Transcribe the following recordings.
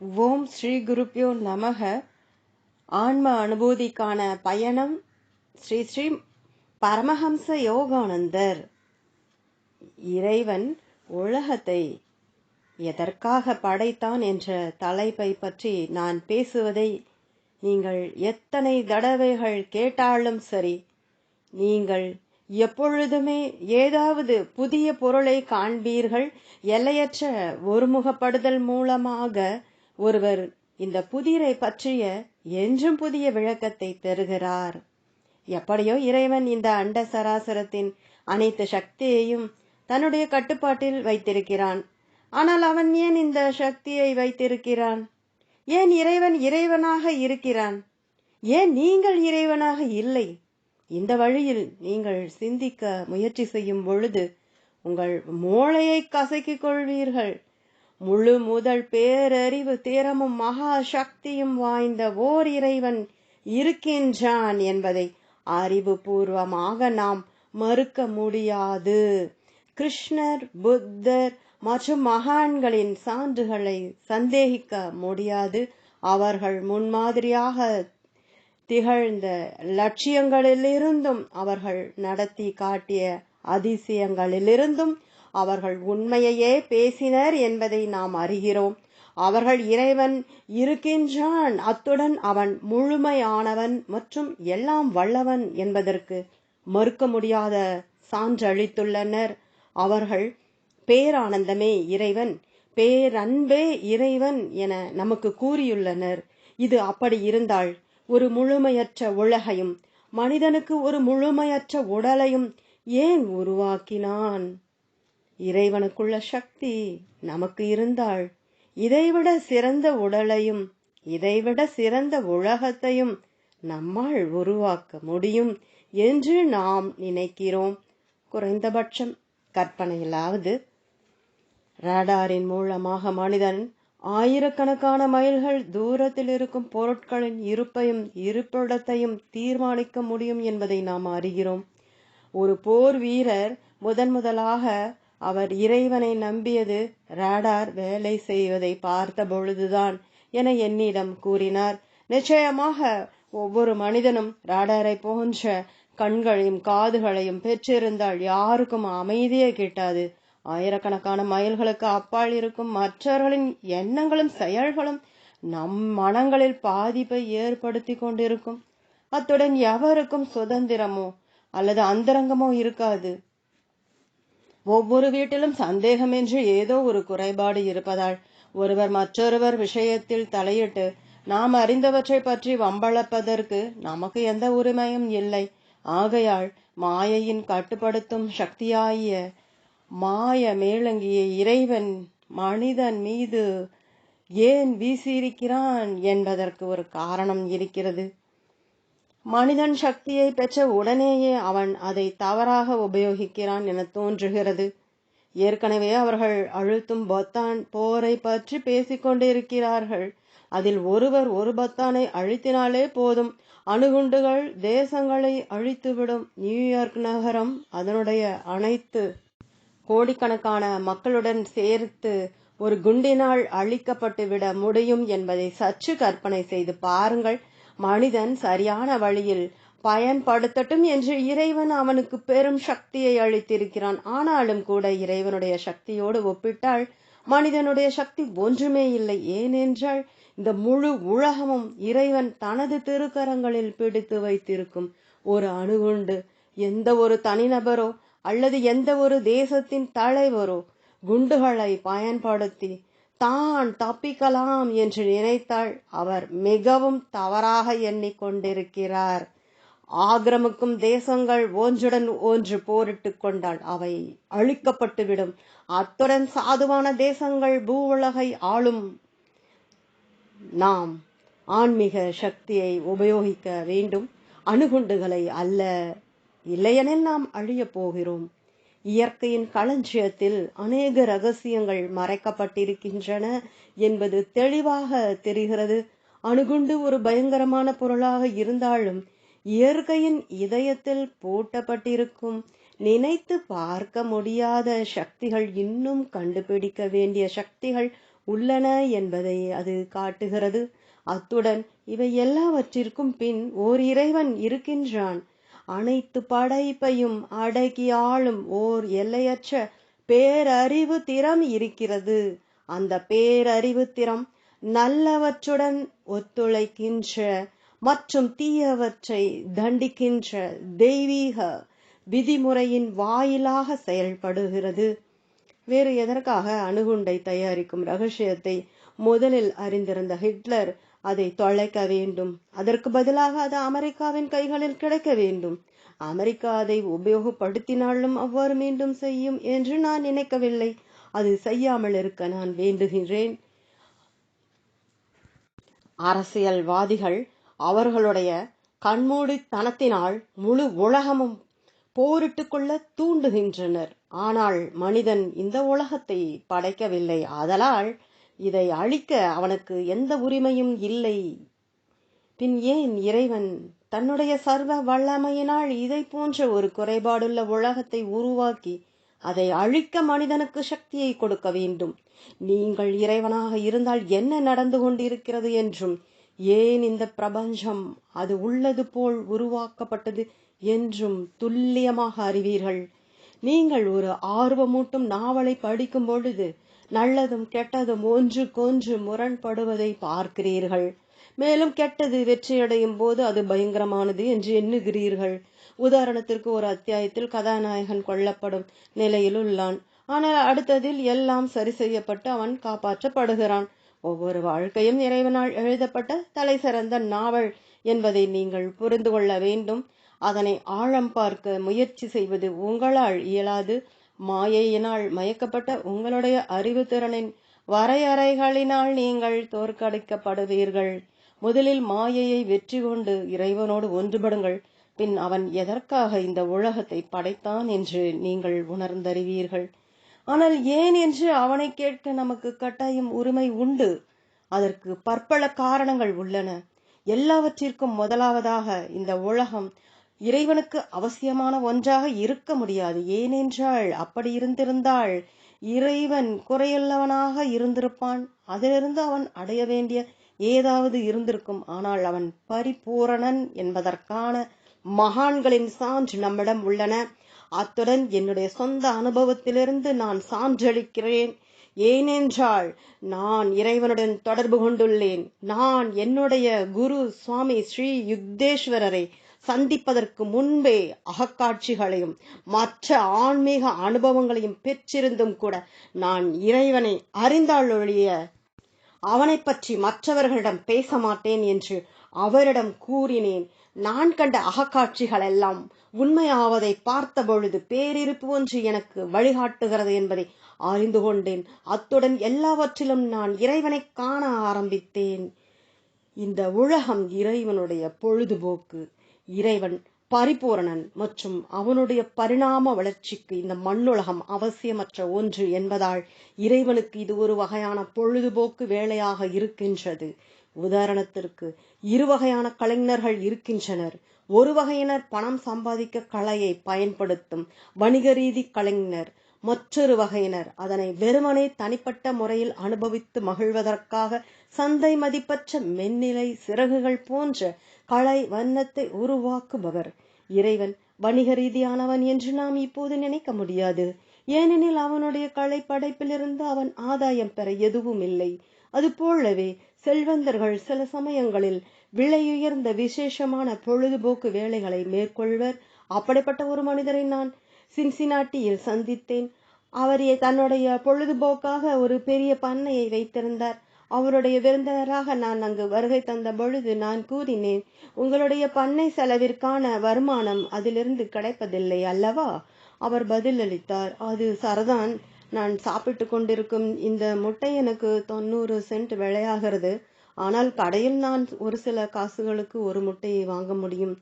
ஓம் ஸ்ரீ குருப்பியோ நமக. ஆன்ம அனுபூதிக்கான பயணம் ஸ்ரீ ஸ்ரீ பரமஹம்ச யோகானந்தர். இறைவன் உலகத்தை எதற்காக படைத்தான் என்ற தலைப்பை பற்றி நான் பேசுவதை நீங்கள் எத்தனை தடவைகள் கேட்டாலும் சரி நீங்கள் எப்பொழுதுமே ஏதாவது புதிய பொருளை காண்பீர்கள். எல்லையற்ற ஒருமுகப்படுதல் மூலமாக ஒருவர் இந்த புதிரை பற்றிய என்றும் புதிய விளக்கத்தை தருகிறார் எப்படியோ இறைவன் இந்த அண்ட சராசரத்தின் அனைத்து சக்தியையும் தன்னுடைய கட்டுப்பாட்டில் வைத்திருக்கிறான். ஆனால் அவன் ஏன் இந்த சக்தியை வைத்திருக்கிறான்? ஏன் இறைவன் இறைவனாக இருக்கிறான்? ஏன் நீங்கள் இறைவனாக இல்லை? இந்த வழியில் நீங்கள் சிந்திக்க முயற்சி செய்யும் பொழுது உங்கள் மூளையை கசக்கிக் கொள்வீர்கள். முழு முதல் பேரறிவு திறமும் மகா சக்தியும் வாய்ந்த ஓர் இறைவன் இருக்கின்றான் என்பதை அறிவுபூர்வமாக நாம் மறுக்க முடியாது. கிருஷ்ணர் புத்தர் மற்றும் மகான்களின் சான்றுகளை சந்தேகிக்க முடியாது. அவர்கள் முன்மாதிரியாக திகழ்ந்த லட்சியங்களிலிருந்தும் அவர்கள் நடத்தி காட்டிய அதிசயங்களிலிருந்தும் அவர்கள் உண்மையையே பேசினர் என்பதை நாம் அறிகிறோம். அவர்கள் இறைவன் இருக்கின்றான். அத்துடன் அவன் முழுமையானவன் மற்றும் எல்லாம் வல்லவன் என்பதற்கு மறுக்க முடியாத சான்றளித்துள்ளனர். அவர்கள் பேரானந்தமே இறைவன் பேரன்பே இறைவன் என நமக்கு கூறியுள்ளனர். இது அப்படி இருந்தால் ஒரு முழுமையற்ற உலகையும் மனிதனுக்கு ஒரு முழுமையற்ற உடலையும் ஏன் உருவாக்கினான்? இறைவனுக்குள்ள சக்தி நமக்கு இருந்தால் இதைவிட சிறந்த உடலையும் இதைவிட சிறந்த உலகத்தையும் நம்மால் உருவாக்க முடியும் என்று நாம் நினைக்கிறோம். குறைந்தபட்சம் கற்பனையிலாவது ராடாரின் மூலமாக மனிதன் ஆயிரக்கணக்கான மைல்கள் தூரத்தில் இருக்கும் பொருட்களின் இருப்பையும் இருப்பிடத்தையும் தீர்மானிக்க முடியும் என்பதை நாம் அறிகிறோம். ஒரு போர் வீரர் முதன் முதலாக அவர் இறைவனை நம்பியது ராடார் வேலை செய்வதை பார்த்த பொழுதுதான் என என்னிடம் கூறினார். நிச்சயமாக ஒவ்வொரு மனிதனும் ராடாரை போன்ற கண்களையும் காதுகளையும் பெற்றிருந்தால் யாருக்கும் அமைதியே கிட்டாது. ஆயிரக்கணக்கான மைல்களுக்கு அப்பால் இருக்கும் மற்றவர்களின் எண்ணங்களும் செயல்களும் நம் மனங்களில் பாதிப்பை ஏற்படுத்தி கொண்டிருக்கும். அத்துடன் எவருக்கும் சுதந்திரமோ அல்லது அந்தரங்கமோ இருக்காது. ஒவ்வொரு வீட்டிலும் சந்தேகமின்றி ஏதோ ஒரு குறைபாடு இருப்பதால் ஒருவர் மற்றொருவர் விஷயத்தில் தலையிட்டு நாம் அறிந்தவற்றை பற்றி வம்பளப்பதற்கு நமக்கு எந்த உரிமையும் இல்லை. ஆகையால் மாயையின் கட்டுப்படுத்தும் சக்தியாகிய மாய மேலங்கிய இறைவன் மனிதன் மீது ஏன் வீசியிருக்கிறான் என்பதற்கு ஒரு காரணம் இருக்கிறது. மனிதன் சக்தியை பெற்ற உடனேயே அவன் அதை தவறாக உபயோகிக்கிறான் என தோன்றுகிறது. ஏற்கனவே அவர்கள் அழுத்தும் பொத்தான் போரை பற்றி பேசிக்கொண்டிருக்கிறார்கள் அதில் ஒருவர் ஒரு பத்தானை அழுத்தினாலே போதும். அணுகுண்டுகள் தேசங்களை அழித்துவிடும். நியூயார்க் நகரம் அதனுடைய அனைத்து கோடிக்கணக்கான மக்களுடன் சேர்த்து ஒரு குண்டினால் அழிக்கப்பட்டு விட முடியும் என்பதை சற்று கற்பனை செய்து பாருங்கள். மனிதன் சரியான வழியில் பயன்படுத்தட்டும் என்று இறைவன் அவனுக்கு பெரும் சக்தியை அளித்திருக்கிறான். ஆனாலும் கூட இறைவனுடைய சக்தியோடு ஒப்பிட்டால் மனிதனுடைய சக்தி ஒன்றுமே இல்லை. ஏனென்றால் இந்த முழு உலகமும் இறைவன் தனது திருக்கரங்களில் பிடித்து வைத்திருக்கும் ஒரு அணுகுண்டு எந்த ஒரு தனிநபரோ அல்லது எந்த ஒரு தேசத்தின் தலைவரோ குண்டுகளை பயன்படுத்தி தான் தப்பிக்கலாம் என்று நினைத்தால் அவர் மிகவும் தவறாக எண்ணிக்கொண்டிருக்கிறார். ஆக்கிரமிக்கும் தேசங்கள் ஒன்றுடன் ஒன்று போரிட்டுக் கொண்டால் அவை அழிக்கப்பட்டுவிடும். அத்துடன் சாதுவான தேசங்கள் பூ உலகை ஆளும் நாம் ஆன்மீக சக்தியை உபயோகிக்க வேண்டும். அணுகுண்டுகளை அல்ல இல்லையெனில் நாம் அழியப் போகிறோம். இயற்கையின் களஞ்சியத்தில் அநேக ரகசியங்கள் மறைக்கப்பட்டிருக்கின்றன என்பது தெளிவாக தெரிகிறது. அணுகுண்டு ஒரு பயங்கரமான பொருளாக இருந்தாலும் இயற்கையின் இதயத்தில் பூட்டப்பட்டிருக்கும் நினைத்து பார்க்க முடியாத சக்திகள் இன்னும் கண்டுபிடிக்க வேண்டிய சக்திகள் உள்ளன என்பதை அது காட்டுகிறது. அத்துடன் இவை எல்லாவற்றிற்கும் பின் ஓர் இறைவன் இருக்கின்றான். அனைத்து படைப்பையும் அடக்கி ஆளும் ஓர் எல்லையற்ற பேரறிவு திறம் இருக்கிறது. அந்த பேரறிவு திறம் நல்லவற்றுடன் ஒத்துழைக்கின்ற மற்றும் தீயவற்றை தண்டிக்கின்ற தெய்வீக விதிமுறையின் வாயிலாக செயல்படுகிறது. வேறு எதற்காக அணுகுண்டை தயாரிக்கும் ரகசியத்தை முதலில் அறிந்திருந்த ஹிட்லர் அதை தொலைக்க வேண்டும். அதற்கு பதிலாக அது அமெரிக்காவின் கைகளில் கிடைக்க வேண்டும். அமெரிக்கா அதை உபயோகப்படுத்தினாலும் அவ்வாறு மீண்டும் செய்யும் என்று நான் நினைக்கவில்லை. அது செய்யாமல் இருக்க நான் வேண்டுகின்றேன். அரசியல்வாதிகள் அவர்களுடைய கண்மூடித்தனத்தினால் முழு உலகமும் போரிட்டுக் கொள்ள தூண்டுகின்றனர். ஆனால் மனிதன் இந்த உலகத்தை படைக்கவில்லை. ஆதலால் இதை அழிக்க அவனுக்கு எந்த உரிமையும் இல்லை. பின் ஏன் இறைவன் தன்னுடைய சர்வ வல்லமையினால் இதை போன்ற ஒரு குறைபாடுள்ள உலகத்தை உருவாக்கி அதை அழிக்க மனிதனுக்கு சக்தியை கொடுக்க வேண்டும்? நீங்கள் இறைவனாக இருந்தால் என்ன நடந்து கொண்டிருக்கிறது என்றும் ஏன் இந்த பிரபஞ்சம் அது உள்ளது போல் உருவாக்கப்பட்டது என்றும் துல்லியமாக அறிவீர்கள். நீங்கள் ஒரு ஆர்வமூட்டும் நாவலை படிக்கும் பொழுது நல்லதும் கெட்டதும் ஒன்றுக்கொன்று முரண்படுவதை பார்க்கிறீர்கள். மேலும் கெட்டது வெற்றியடையும் போது அது பயங்கரமானது என்று எண்ணுகிறீர்கள். உதாரணத்திற்கு ஒரு அத்தியாயத்தில் கதாநாயகன் கொல்லப்படும் நிலையில் உள்ளான். ஆனால் அடுத்ததில் எல்லாம் சரி செய்யப்பட்டு அவன் காப்பாற்றப்படுகிறான். ஒவ்வொரு வாழ்க்கையும் இறைவனால் எழுதப்பட்ட தலை சிறந்த நாவல் என்பதை நீங்கள் புரிந்து கொள்ள வேண்டும். அதனை ஆழம் பார்க்க முயற்சி செய்வது உங்களால் இயலாது. மாயையினால் மயக்கப்பட்ட உங்களுடைய அறிவு திறனின் வரையறைகளினால் நீங்கள் தோற்கடிக்கப்படுவீர்கள். முதலில் மாயையை வெற்றி கொண்டு இறைவனோடு ஒன்றுபடுங்கள். பின் அவன் எதற்காக இந்த உலகத்தை படைத்தான் என்று நீங்கள் உணர்ந்தறிவீர்கள். ஆனால் ஏன் என்று அவனை கேட்க நமக்கு கட்டாயம் உரிமை உண்டு. அதற்கு பற்பல காரணங்கள் உள்ளன. எல்லாவற்றிற்கும் முதலாவதாக இந்த உலகம் இறைவனுக்கு அவசியமான ஒன்றாக இருக்க முடியாது. ஏனென்றால் அப்படி இருந்திருந்தால் இறைவன் குறையுள்ளவனாக இருந்திருப்பான். அதிலிருந்து அவன் அடைய வேண்டிய ஏதாவது இருந்திருக்கும். ஆனால் அவன் பரிபூரணன் என்பதற்கான மகான்களின் சான்று நம்மிடம் உள்ளன. அத்துடன் என்னுடைய சொந்த அனுபவத்திலிருந்து நான் சான்றளிக்கிறேன். ஏனென்றால் நான் இறைவனுடன் தொடர்பு கொண்டுள்ளேன். நான் என்னுடைய குரு சுவாமி ஸ்ரீ யுக்தேஸ்வரரை சந்திப்பதற்கு முன்பே அகக்காட்சிகளையும் மற்ற ஆன்மீக அனுபவங்களையும் பெற்றிருந்தும் கூட நான் இறைவனை அறிந்தாளொழிய அவனை பற்றி மற்றவர்களிடம் பேச மாட்டேன் என்று அவரிடம் கூறினேன். நான் கண்ட அகக்காட்சிகள் எல்லாம் உண்மையாவதை பார்த்த பொழுது பேரிருப்பு ஒன்று எனக்கு வழிகாட்டுகிறது என்பதை அறிந்து கொண்டேன். அத்துடன் எல்லாவற்றிலும் நான் இறைவனை காண ஆரம்பித்தேன். இந்த உலகம் இறைவனுடைய பொழுதுபோக்கு. இறைவன் பரிபூரணன் மற்றும் அவனுடைய பரிணாம வளர்ச்சிக்கு இந்த மண்ணுலகம் அவசியமற்ற ஒன்று என்பதால் இறைவனுக்கு இது ஒரு வகையான பொழுதுபோக்கு வேலையாக இருக்கின்றது. உதாரணத்திற்கு இரு வகையான கலைஞர்கள் இருக்கின்றனர். ஒரு வகையினர் பணம் சம்பாதிக்க கலையை பயன்படுத்தும் வணிக ரீதி கலைஞர் மற்றொரு வகையினர். அதனை வெறுமனே தனிப்பட்ட முறையில் அனுபவித்து மகிழ்வதற்காக சந்தை மதிப்பற்ற மென்னிலை சிறகுகள் போன்ற கலை வண்ணத்தை உருவாக்குபவர். இறைவன் வணிக ரீதியானவன் என்று நாம் இப்போது நினைக்க முடியாது. ஏனெனில் அவனுடைய கலை படைப்பிலிருந்து அவன் ஆதாயம் பெற எதுவும் இல்லை. அதுபோலவே செல்வந்தர்கள் சில சமயங்களில் விலையுயர்ந்த விசேஷமான பொழுதுபோக்கு வேலைகளை மேற்கொள்வர். அப்படிப்பட்ட ஒரு மனிதரை நான் சின்சினாட்டியில் சந்தித்தேன். அவர் தன்னுடைய பொழுதுபோக்காக ஒரு பெரிய பண்ணையை வைத்திருந்தார். அவருடைய விருந்தினராக நான் அங்கு வருகை தந்த பொழுது நான் கூறினேன் உங்களுடைய பண்ணை செலவிற்கான வருமானம் அதிலிருந்து கிடைப்பதில்லை அல்லவா? அவர் பதிலளித்தார் அது சரதான். நான் சாப்பிட்டு கொண்டிருக்கும் இந்த முட்டை எனக்கு தொண்ணூறு சென்ட் விலையாகிறது. ஆனால் கடையில் நான் ஒரு சில காசுகளுக்கு ஒரு முட்டையை வாங்க முடியும்.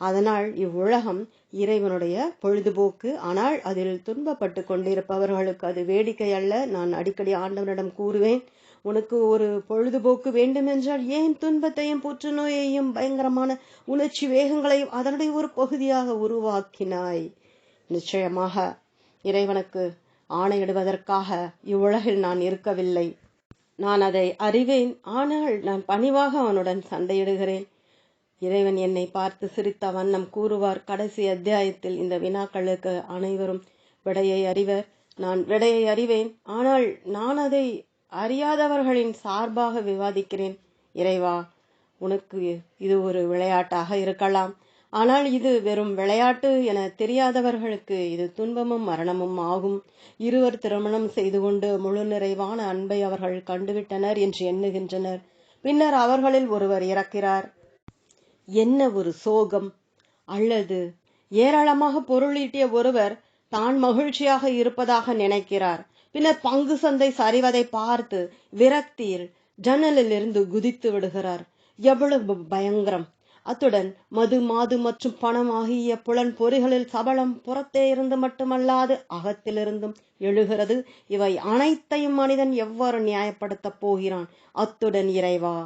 அதனால் இவ்வுலகம் இறைவனுடைய பொழுதுபோக்கு. ஆனால் அதில் துன்பப்பட்டு கொண்டிருப்பவர்களுக்கு அது வேடிக்கை அல்ல. நான் அடிக்கடி ஆண்டவனிடம் கூறுவேன் உனக்கு ஒரு பொழுதுபோக்கு வேண்டுமென்றால் ஏன் துன்பத்தையும் புற்றுநோயையும் பயங்கரமான உணர்ச்சி வேகங்களையும் அதனுடைய ஒரு பகுதியாக உருவாக்கினாய்? நிச்சயமாக இறைவனுக்கு ஆணையிடுவதற்காக இவ்வுலகில் நான் இருக்கவில்லை. நான் அதை அறிவேன். ஆனால் நான் பணிவாக அவனுடன் சண்டையிடுகிறேன். இறைவன் என்னை பார்த்து சிரித்த வண்ணம் கூறுவார் கடைசி அத்தியாயத்தில் இந்த வினாக்களுக்கு அனைவரும் விடையை அறிவர் நான் விடையை அறிவேன். ஆனால் நான் அதை அறியாதவர்களின் சார்பாக விவாதிக்கிறேன். இறைவா உனக்கு இது ஒரு விளையாட்டாக இருக்கலாம். ஆனால் இது வெறும் விளையாட்டு என தெரியாதவர்களுக்கு இது துன்பமும் மரணமும் ஆகும். இருவர் திருமணம் செய்து கொண்டு முழு நிறைவான அன்பை அவர்கள் கண்டுவிட்டனர் என்று எண்ணுகின்றனர். பின்னர் அவர்களில் ஒருவர் இறக்கிறார். என்ன ஒரு சோகம்? அல்லது ஏராளமாக பொருளீட்டிய ஒருவர் தான் மகிழ்ச்சியாக இருப்பதாக நினைக்கிறார். பின்னர் பங்கு சந்தை சரிவதை பார்த்து விரக்தியில் ஜன்னலில் இருந்து குதித்து விடுகிறார். எவ்வளவு பயங்கரம்! அத்துடன் மது மாது மற்றும் பணம் ஆகிய புலன் பொறிகளில் சபலம் புறத்தே இருந்து மட்டுமல்லாது அகத்திலிருந்தும் எழுகிறது. இவை அனைத்தையும் மனிதன் எவ்வாறு நியாயப்படுத்தப் போகிறான்? அத்துடன் இறைவா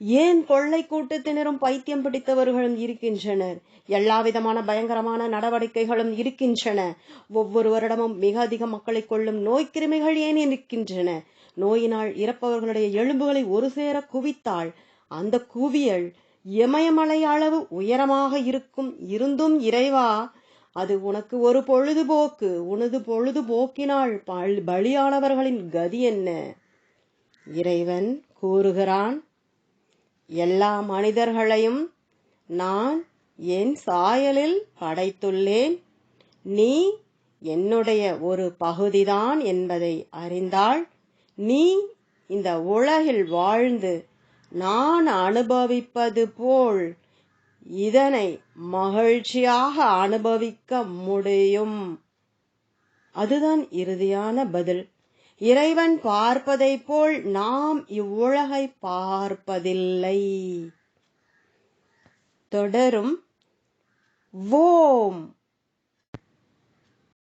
ஏன் கொள்ளை கூட்டத்தினரும் பைத்தியம் பிடித்தவர்களும் இருக்கின்றனர்? எல்லா விதமான பயங்கரமான நடவடிக்கைகளும் இருக்கின்றன. ஒவ்வொரு வருடமும் மிக அதிக மக்களை கொள்ளும் நோய் கிருமிகள் ஏன் இருக்கின்றன நோயினால் இறப்பவர்களுடைய எலும்புகளை ஒரு சேர குவித்தால் அந்த குவியல் இமயமலை அளவு உயரமாக இருக்கும். இருந்தும் இறைவா அது உனக்கு ஒரு பொழுதுபோக்கு. உனது பொழுதுபோக்கினால் பலியானவர்களின் கதி என்ன? இறைவன் கூறுகிறான் எல்லா மனிதர்களையும் நான் என் சாயலில் படைத்துள்ளேன். நீ என்னுடைய ஒரு பகுதிதான் என்பதை அறிந்தால் நீ இந்த உலகில் வாழ்ந்து நான் அனுபவிப்பது போல் இதனை மகிழ்ச்சியாக அனுபவிக்க முடியும். அதுதான் இறுதியான பதில். இறைவன் பார்ப்பதைப் போல் நாம் இவ்வுலகை பார்ப்பதில்லை. தொடரும். ஓம்.